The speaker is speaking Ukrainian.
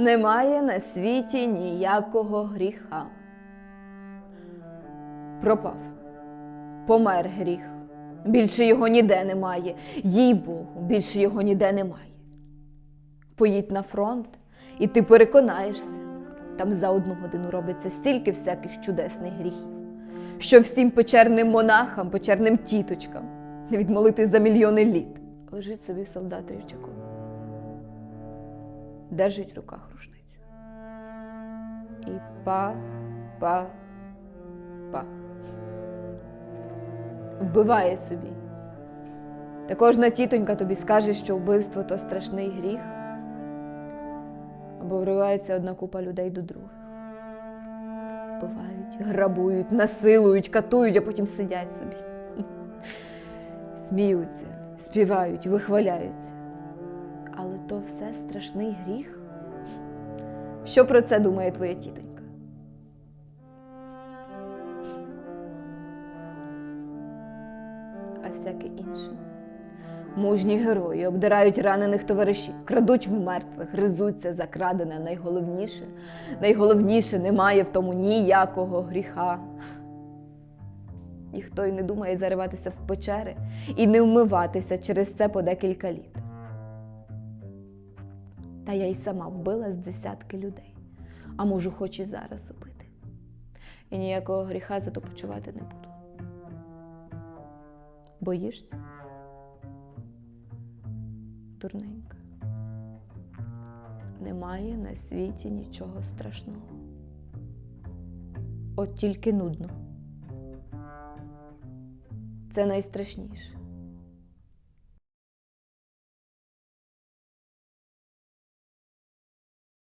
Немає на світі ніякого гріха. Пропав, помер гріх. Більше його ніде немає. Їй Богу, більше його ніде немає. Поїдь на фронт, і ти переконаєшся, там за одну годину робиться стільки всяких чудесних гріхів, що всім печерним монахам, печерним тіточкам не відмолити за мільйони літ. Лежить собі солдат Рівчаков. Держить в руках рушницю. І па, па, па. Вбиває собі. Та кожна тітонька тобі скаже, що вбивство то страшний гріх. Або вривається одна купа людей до других. Вбивають, грабують, насилують, катують, а потім сидять собі. Сміються, співають, вихваляються. Але то все страшний гріх. Що про це думає твоя тітонька? А всяке інше. Мужні герої обдирають ранених товаришів, крадуть в мертвих, гризуться за крадене найголовніше. Найголовніше немає в тому ніякого гріха. Ніхто й не думає зариватися в печери і не вмиватися через це по декілька літ. Та я й сама вбила з десятки людей, а можу хоч і зараз убити. І ніякого гріха зато почувати не буду. Боїшся? Дурненька. Немає на світі нічого страшного. От тільки нудно. Це найстрашніше.